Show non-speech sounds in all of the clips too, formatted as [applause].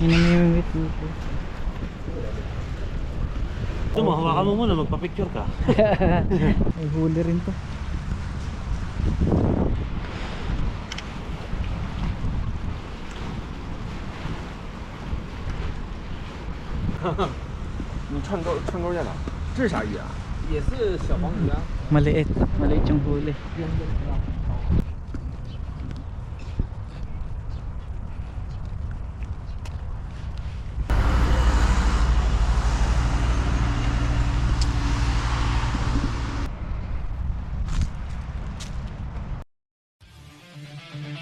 Hinimimit mo po. Ito mo, hawakan mo muna, magpa-picture ka. [laughs] May huli rin to. [laughs] Maliit. Maliit yung huli. Yung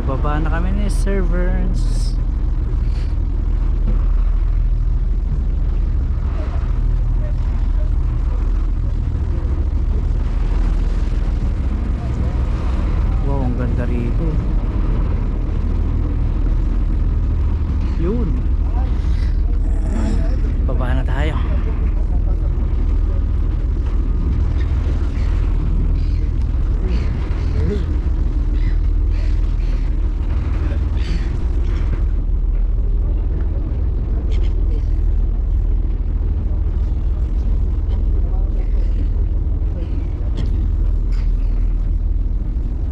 Bababa na kami ni servers. Wow, ang ganda rito. Yun. Baba na tayo.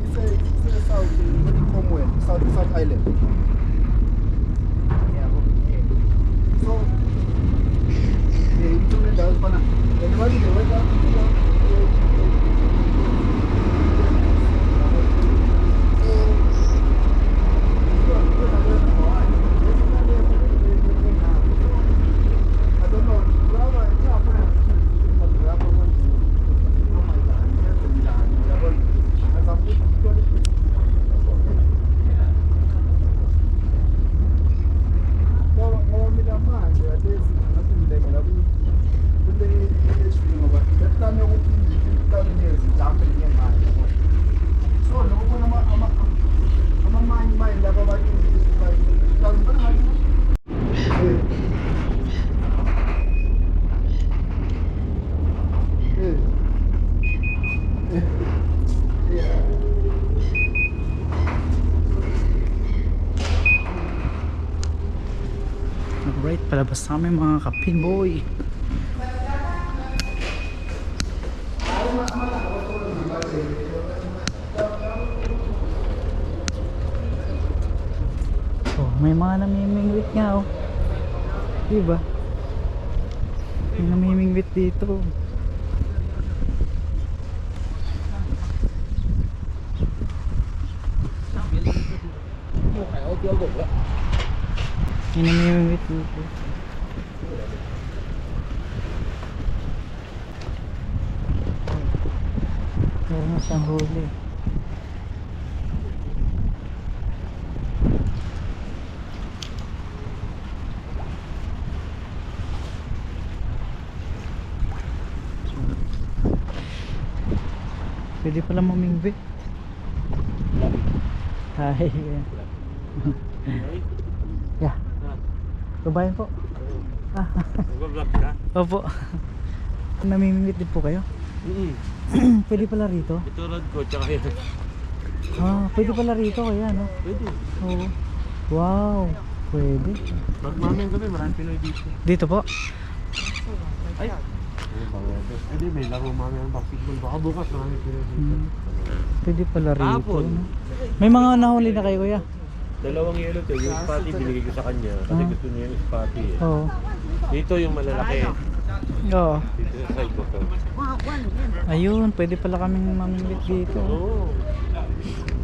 Isso é, isso é salve. Kami mga kapin boy. Oh, may mga namimingwit nga oh. Diba? May namimingwit dito. May namimingwit dito. Na siyang huli. Pwede pala mamingwit. Hi. yeah. Babayan po. Ah, opo. Namimingwit din po kayo? Mm. [clears throat] pwede pala rito? Ito rod ko, tsaka yun. Ah, pwede pala rito kaya no? Pwede. Oo. Wow. Pwede. Pag maming gabi, marami Pinoy dito. Dito po. Ay! Pwede, may laro maming ang basketball. Baka bukas marami Pinoy dito. Hmm. Pwede pala rito. No? May mga nahuli na kayo kuya? Dalawang yellow tail, yung spotty binigay ko sa kanya kasi Ah. gusto niya yung spotty eh. Oo. Dito yung malalaki. Oo. Sa. Ayun, pwede pala kaming mamingwit dito. Oo.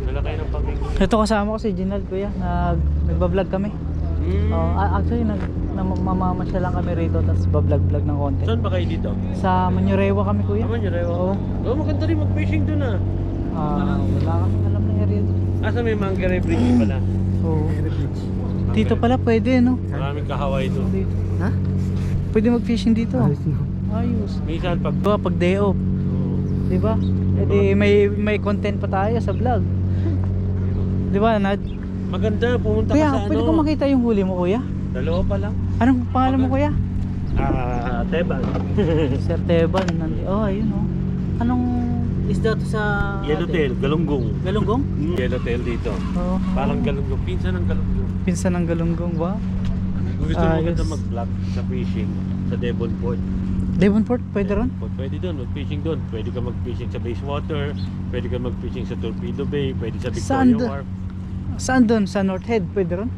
Malaki ng pamingin. Ito kasama ko si Ginald kuya. Nag, nagbablog kami. Mm. Actually, nag, namamamasya lang kami rito tapos bablog-vlog ng konti. Saan ba kayo dito? Sa Manurewa kami kuya. Tama niyo, Rewa. Oo. Oh, maganda rin mag-fishing doon ah. Ah, wala kami alam na area doon. Asa may Manggaray Bridge pala. Oo. Dito pala pwede no? Maraming kahaway doon. Dito. Ha? Pwede mag-fishing dito. Ayos. Minsan pag... Diba, pag day off, Oo. di ba? E di may may content pa tayo sa vlog. Di ba, Nad? Maganda, pumunta Kuya, ka sa pwede ano. ko makita yung huli mo, kuya? Dalawa pa lang. Anong pangalan mo, kuya? Ah, Teban. [laughs] Sir Teban. Nandi oh, ayun oh. Anong isda to sa... Yellowtail, galunggong. Galunggong? Mm. Yellowtail dito. Oo. Parang galunggong. Pinsan ng galunggong. Pinsan ng galunggong ba? Kung gusto mo maganda mag-vlog sa fishing sa Devonport. Devonport, pwede ron? Pwede doon, mag-fishing doon. Pwede ka mag-fishing sa Basewater, pwede ka mag-fishing sa Torpedo Bay, pwede sa Victoria Saan Wharf. Saan doon? Sa North Head, pwede ron?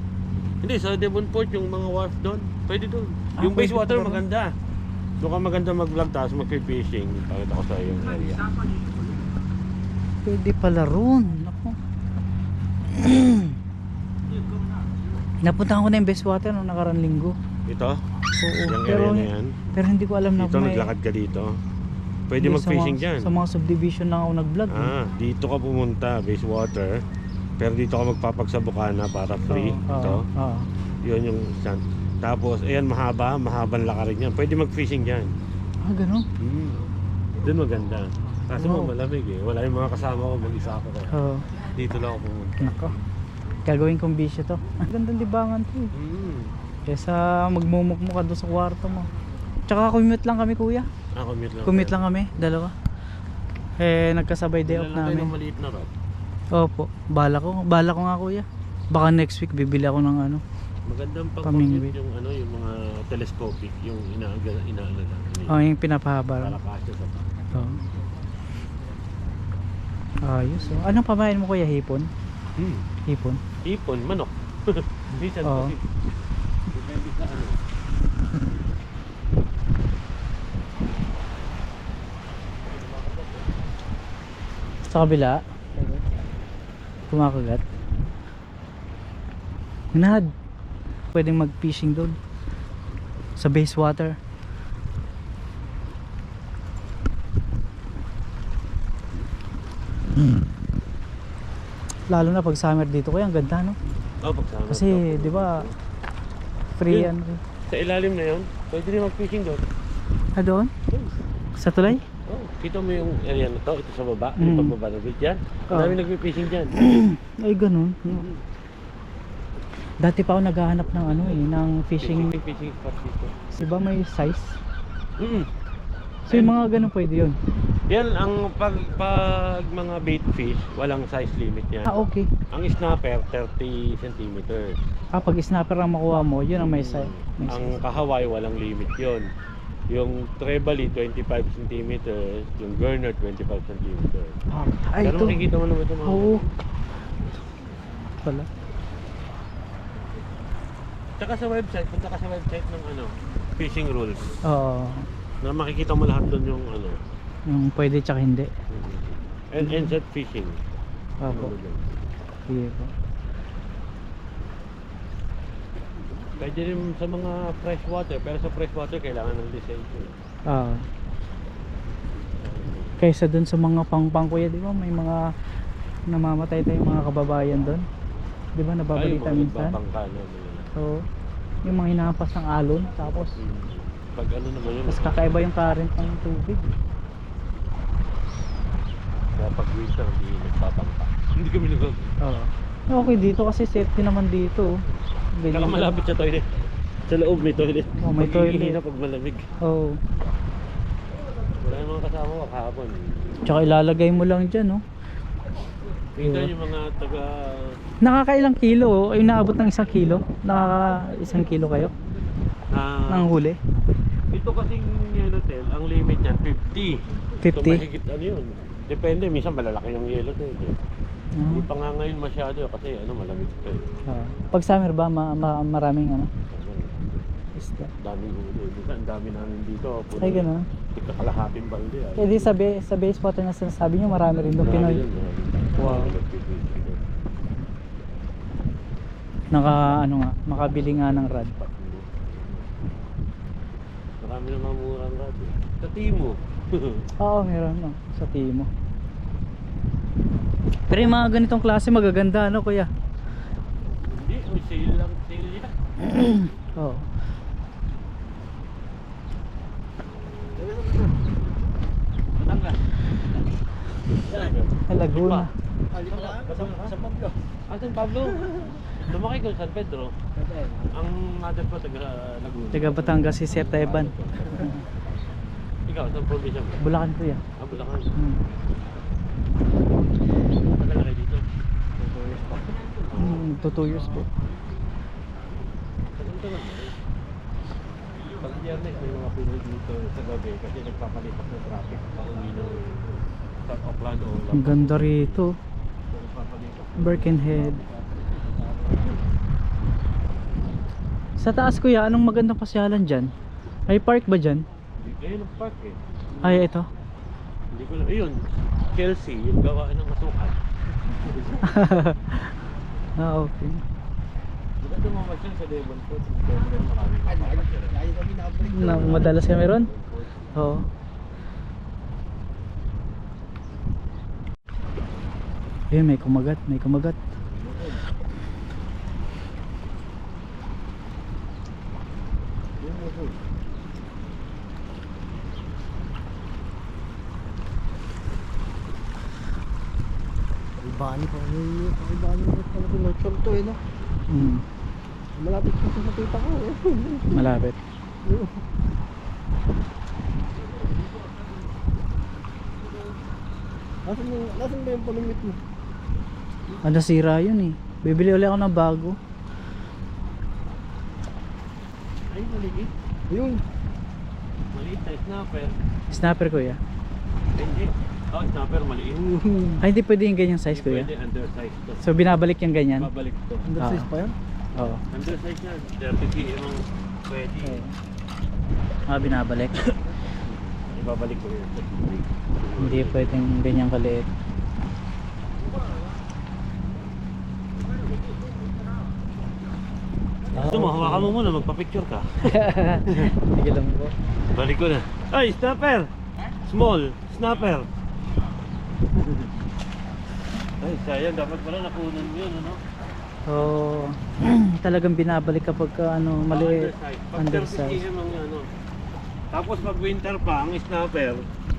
Hindi, sa Devonport yung mga wharf doon. Pwede doon. Ah, yung pwede Basewater maganda. Doon ka maganda mag-vlog tapos mag-fishing. Pakita ko sa yung area. Pwede pala ron. Ako. [clears throat] Napuntahan ko na yung best water nung nakarang linggo. Ito, Oo. yung Pero, area na yan. pero hindi ko alam na Dito may- naglakad ka dito. Pwede Hindi, mag-fishing sa dyan. Sa mga subdivision lang ako nag-vlog. eh. Ah, dito ka pumunta, Basewater. Pero dito ka magpapagsabukana para free. Oo, Ito. oo, oo. Yun yung stand. Tapos, ayan, mahaba, mahabang lakarin yan. Pwede mag-fishing dyan. Ah, ganun? Hmm. Doon maganda. Kaso Wow. mo malamig eh. Wala yung mga kasama ko, mag-isa ako. kaya Oo. Dito lang ako pumunta. Nako. Gagawin kong bisyo to. [laughs] Ang gandang libangan to eh. Hmm. Kesa magmumukmo ka doon sa kwarto mo. Tsaka commute lang kami kuya. Ah, commute lang. Commute lang kami, dalawa. Eh, nagkasabay day off tayo ng namin. maliit na rod. Opo, bala ko. Bala ko nga kuya. Baka next week bibili ako ng ano. Magandang pag yung ano, yung mga telescopic, yung inaaga, inaano lang. Oh, yung pinapahaba. Para kasya sa pa. Oh. Ayos. Oh. Anong pamain mo kuya? Hipon? Hmm. Hipon? Ipon, manok. [laughs] Minsan Oo. kasi. Depende sa ano. Sa kabila? Kumakagat? Nad. Pwedeng mag-fishing doon. Sa base water. Lalo na pag summer dito kaya ang ganda no? Oh, pagsama. Kasi di ba free Yun. ano. Sa ilalim na yun, pwede rin mag-fishing doon. Ah doon? Sa tulay? Oh, kita mo yung area na to, ito sa baba, Mm. yung pagbaba ng bridge dyan. Oh. Marami nagpi-fishing dyan. [clears throat] Ay ganun. Dati pa ako naghahanap ng ano eh, ng fishing. Fishing, fishing spot dito. Di ba may size? Mm. So yung mga ganun pwede yun. Yan, ang pag, pag mga bait fish, walang size limit yan. Ah, okay. Ang snapper, 30 centimeters. Ah, pag snapper ang makuha mo, yun ang may size. May Ang size. kahaway, walang limit yon. Yung trebali, 25 centimeters. Yung gurner, 25 centimeters. Ah, ay, Pero ito. makikita mo naman ito mga. Oo. Pala. Tsaka sa website, punta ka sa website ng ano, fishing rules. Oo. Na makikita mo lahat doon yung ano. Yung pwede tsaka hindi. And NZ fishing. Opo. Sige po. Pwede rin sa mga freshwater, pero sa freshwater kailangan ng lisensya. Ah. Kaysa dun sa mga pang-pang kuya, di ba? May mga namamatay tayong mga kababayan doon. Di ba nababalita Ay, minsan? Nagbabangka na. ano. So, yung mga hinahampas ng alon, tapos Pag ano naman yun. mas kakaiba yung current ng tubig. Kaya pag winter, hindi nagbabangka. [laughs] Hindi kami nag Oo. Okay dito kasi safety naman dito. oh. Saka malapit sa toilet. Sa loob may toilet. Oh, may toilet. na pag malamig. Oo. Wala yung mga kasama ko kahapon. Tsaka ilalagay mo lang dyan, oh. Minsan Yeah. yung mga taga... Nakakailang kilo, oh. Ay, naabot ng isang kilo. Nakaka isang kilo kayo Ah, ng huli. ito kasing yellowtail, ang limit niyan 50. 50? So mahigit ano yun. Depende, minsan malalaki yung yellowtail. Eh. Hindi Ah. pa nga ngayon masyado kasi ano malamig pa eh. Ah. Pag summer ba, ma- ma- maraming ano? Isda. Daming huli. Minsan ang dami namin dito. Puro Ay, gano'n. Tika kalahating balde. ah. Eh di sa, be- sa base water na sinasabi nyo, marami rin doon Marami Pinoy. yun, marami. Wow. Naka, ano nga, makabili nga ng rad. Marami na mga murang rad eh. Sa Timo. [laughs] Oo, meron no, sa Timo. Pero yung mga ganitong klase magaganda, ano kuya? Hindi, may sale lang. Sale yan. [clears throat] Oo. Matangga. Ay, Laguna. Sa Pablo. Ah, San Pablo? Lumaki ko sa San Pedro. Ang mother ko taga Laguna. Taga Batangas si Sir Teban. [laughs] Ikaw, saan probinsya mo? Bulacan kuya. Ah, Bulacan. Hmm. Matagal kayo dito. Hmm, to 2 years po. Tagal-tagal na rin. Pag Biyernes may mga Pinoy dito sa gabi kasi nagpapalipas ng traffic pa uwi ng sa Oakland o Ang ganda rito. Birkenhead. Sa taas kuya, anong magandang pasyalan dyan? May park ba dyan? Ayun ang park eh. Ay, ito. Hindi ko lang. Ayun. Chelsea, yung gawa ng masukan. [laughs] ah, okay. Maganda mamasyal sa Devonport. Na, madalas kami ron? Oo. Eh, may kumagat, may kumagat. Ni Ibani mo pala ko lechon to eh no. Mm, Malapit pa sa tita ko eh. malapit. Nasaan yung nasaan ba yung palungit mo? Ah, nasira yun eh. Bibili ulit ako ng bago. Ay, maliit. Ayun. Maliit na snapper. Snapper kuya. Hindi. Oh, snapper maliit. [laughs] Ay, hindi pwede yung ganyang size kuya. Pwede undersize to. So, binabalik yung ganyan? Babalik to. Undersize Ah. pa yan? Oo. Undersize na. 30 km ang pwede. Ah, binabalik. [coughs] Ibabalik ko yun. hindi pwedeng ganyang kaliit. Gusto mo, hawakan mo muna, magpa-picture ka. [laughs] Sige lang po. Balik ko na. Ay, snapper! Small, snapper. Ay, sayang. Dapat pala nakunan yun, ano? So, [clears throat] talagang binabalik kapag ka, ano, maliit. Pag 30 Undersize. km ang ano. Tapos pag winter pa, ang snapper,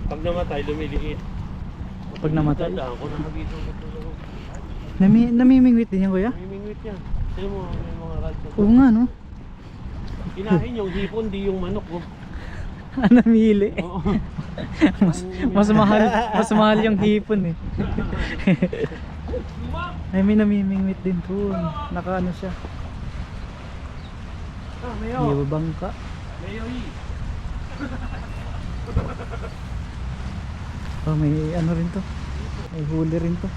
pag namatay, lumiliit. Pag namatay. Tandaan ko na dito. Nami, namimingwit din yan kuya? Mimingwit yan. Sino mo, may mga rad sa Oo nga no. Kinain yung hipon, di yung manok. oh. [laughs] namili. Oo. Mas, mas mahal, mas mahal yung hipon eh. [laughs] Ay, may namimingwit din dun. Naka ano siya. Ah, Hindi bangka. Oh, may ano rin to. May huli rin to.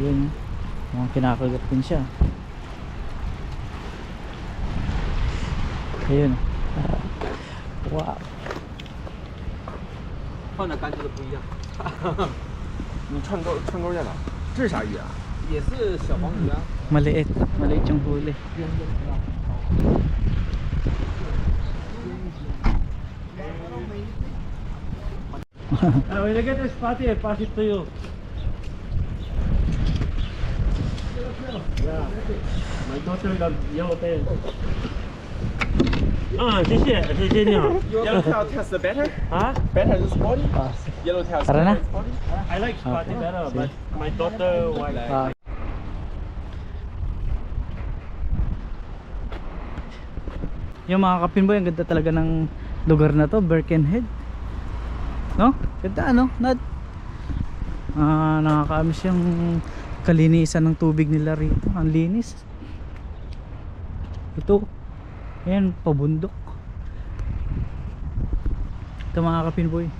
Yun, mukhang kinakagat din siya. Ayun. Wow. 放的感觉都不一样。[laughs] 你串钩串钩在哪？这是啥鱼啊？也是小黄鱼啊。 Maliit. Maliit yung huli. Ah, when I get this party, I pass it to you. Yeah. My daughter got yellow tail. 啊，谢谢，谢谢你好。 Yellowtail tastes better. 啊 Better than spotty. Ah, Yellowtail. Tara na. spotty. I like spotty Okay, better, see. but my daughter white. ah. Yung mga kapinboy, ang ganda talaga ng lugar na to, Birkenhead. No? Ganda ano? Nad. Ah, nakakaamis yung kalinisan ng tubig nila rito. Ang linis. Ito. Ayan, pabundok. Ito mga kapinboy.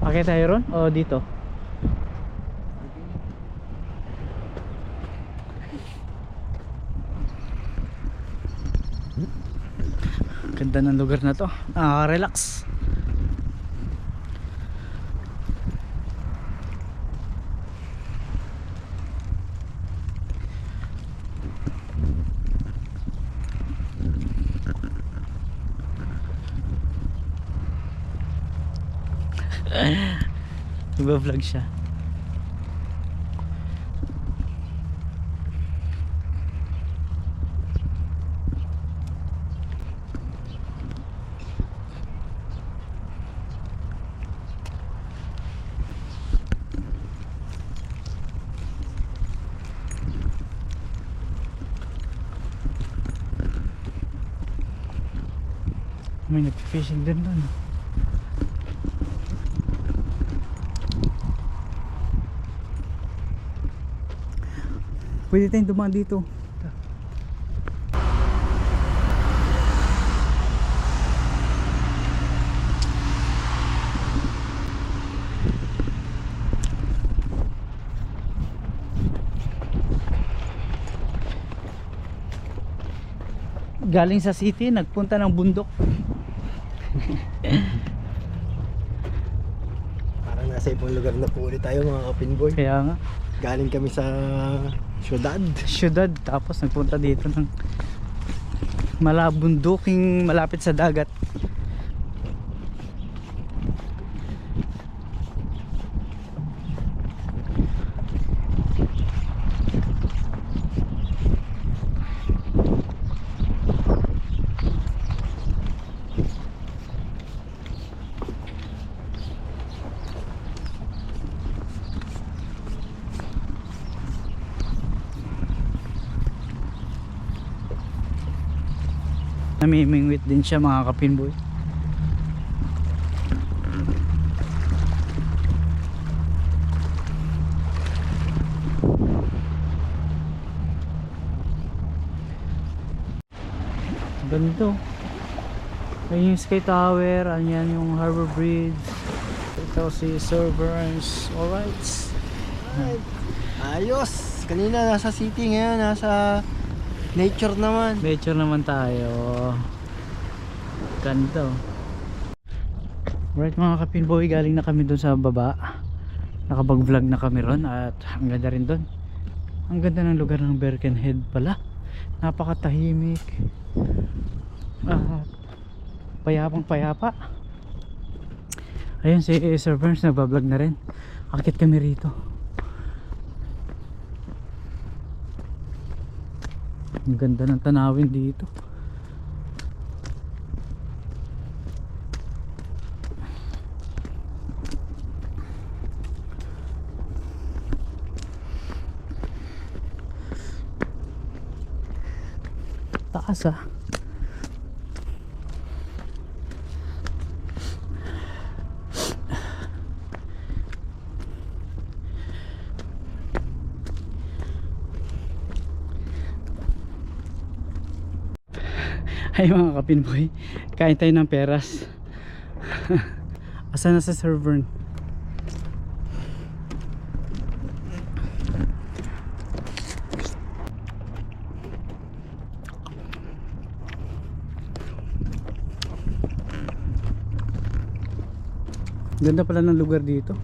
Akit tayo ron? O dito? Ganda ng lugar na to. Ah, relax. Nagba-vlog siya. May nag-fishing din doon. Pwede tayong dumaan dito. Galing sa city, nagpunta ng bundok. Parang nasa ibang lugar na po ulit tayo mga kapinboy. Kaya nga, Galing kami sa syudad. syudad tapos nagpunta dito ng malabunduking malapit sa dagat. Namimingwit din siya mga kapinboy. Ganito. Ayun yung Sky Tower, ayan yung Harbor Bridge. Ito si Sir Burns. Alright. Ayos! Kanina nasa city ngayon, nasa nature naman. Nature naman tayo. Ganito. Right mga kapinboy, galing na kami doon sa baba. Nakapag-vlog na kami ron at ang ganda rin doon. Ang ganda ng lugar ng Birkenhead pala. Napakatahimik. At payapang payapa. Ayun si Sir Burns nagbablog na rin. Akit kami rito. Ang ganda ng tanawin dito. Taas ah. [laughs] Ay mga kapinboy, kain tayo ng peras. [laughs] Asa na sa server? Ganda pala ng lugar dito.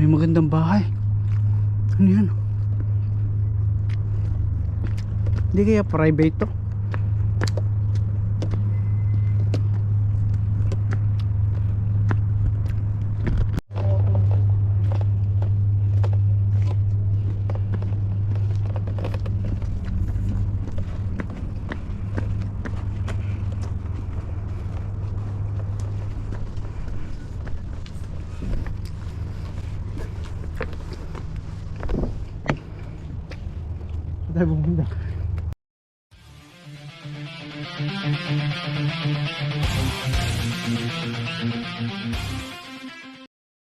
May magandang bahay. Ano yun? Hindi kaya private to?